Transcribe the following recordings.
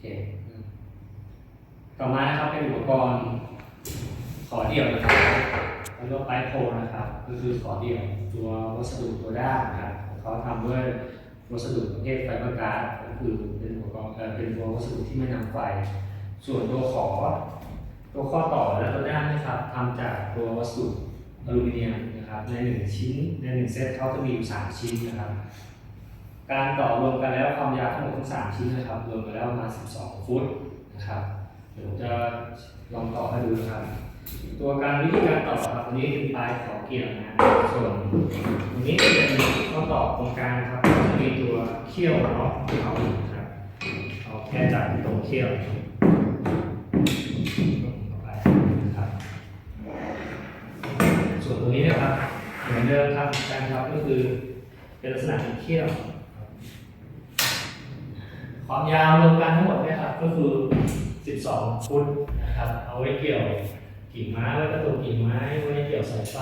เค ต่อมานะครับเป็นอุปกรณ์ขอเดี่ยวนะครับแล้วก็ปลายโพลนะครับ ก็คือขอเดี่ยวตัววัสดุตัวด้ามนะครับเขาทำด้วยวัสดุประเภทไฟเบอร์การ์ดก็คือเป็นอุปกรณ์เอ่อเป็นตัววัสดุที่ไม่นำไฟ ส่วนตัวขอ ตัวข้อต่อและตัวด้ามนะครับทำจากตัววัสดุอลูมิเนียมนะครับในหนึ่งชิ้นในหนึ่งเซตเขาจะมีอยู่สามชิ้นนะครับ การต่อรวมกันแล้วความยาวทั้งหมดทั้งสามชิ้นนะครับรวมกันแล้วประมาณ12 ฟุตนะครับเดี๋ยวผมจะลองต่อให้ดูนะครับ ตัวการวิธีการต่อครับอันนี้เป็นปลายขอเกี่ยวนะส่วนตรงนี้จะเป็นข้อต่อตรงกลางครับจะมีตัวเขี้ยวเนาะเอาครับเอาแค่จับตรงเขี้ยวเข้าไปนะครับส่วนตัวนี้นะครับเหมือนเดิมครับการครับก็คือเป็นลักษณะของเขี้ยว ความยาวรวมกันทั้งหมดเนี่ยครับก็คือ 12 ฟุตนะครับเอาไว้เกี่ยวกิ่งไม้ไว้กระตุกกิ่งไม้ไว้เกี่ยวสายไฟ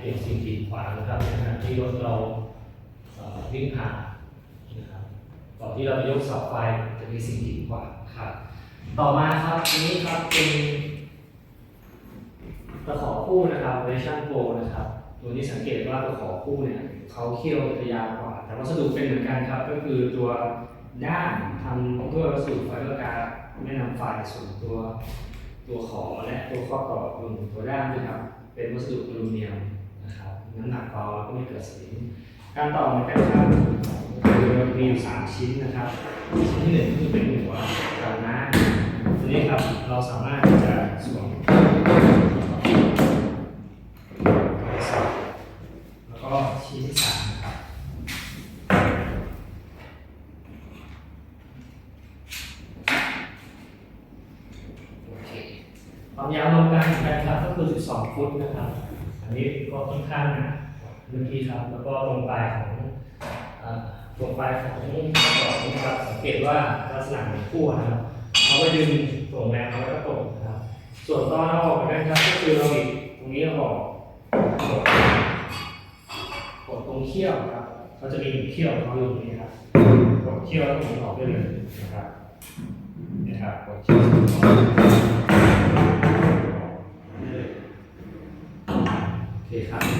เกี่ยวสิ่งกีดขวางนะครับในขณะที่รถเราวิ่งผ่านนะครับก่อนที่เราจะยกเสาไฟจะมีสิ่งกีดขวางครับต่อมาครับอันนี้ครับเป็นตะขอคู่นะครับเวอร์ชันโปรนะครับตัวนี้สังเกตว่าตะขอคู่เนี่ยเขาเขี้ยวจะยาวกว่า แต่วัสดุเป็นเหมือนกันครับ ก็คือตัว ด้ามทำด้วยวัสดุไฟเบอร์การ์ดไม่นำไฟส่วนตัวตัวขอและตัวข้อต่อรวมถึงตัวด้ามด้วยครับ เป็นวัสดุอลูมิเนียมนะครับน้ำหนักเบาแล้วก็ไม่เกิดสนิมการต่อเหมือนกันครับคือมีอยู่สามชิ้นนะครับชิ้นที่หนึ่งคือเป็นหัวกันน้ำตัวนี้ครับเราสามารถจะสวมแล้วก็ชิ้นที่สามนะครับ โอเค ความยาวรวมกันกันครับก็คือ 12 ฟุตนะครับ อันนี้ก็ค่อนข้างนะเมื่อกี้ครับ แล้วก็ตรงปลายของตรงปลายของกระบอกนะครับสังเกตว่าลักษณะของขั้วนะครับเอาไปดึงส่งแรงเอาไว้กระตกนะครับ ส่วนตอนเอาออกนกันครับก็คือเราบิดตรงนี้เอาออกกดกดตรงเขี้ยวครับเขาจะมีเขี้ยวเขาอยู่ตรงนี้ครับกดเขี้ยวแล้วตรงนี้ออกได้เลยนะครับนะครับกดเขี้ยว quejarse.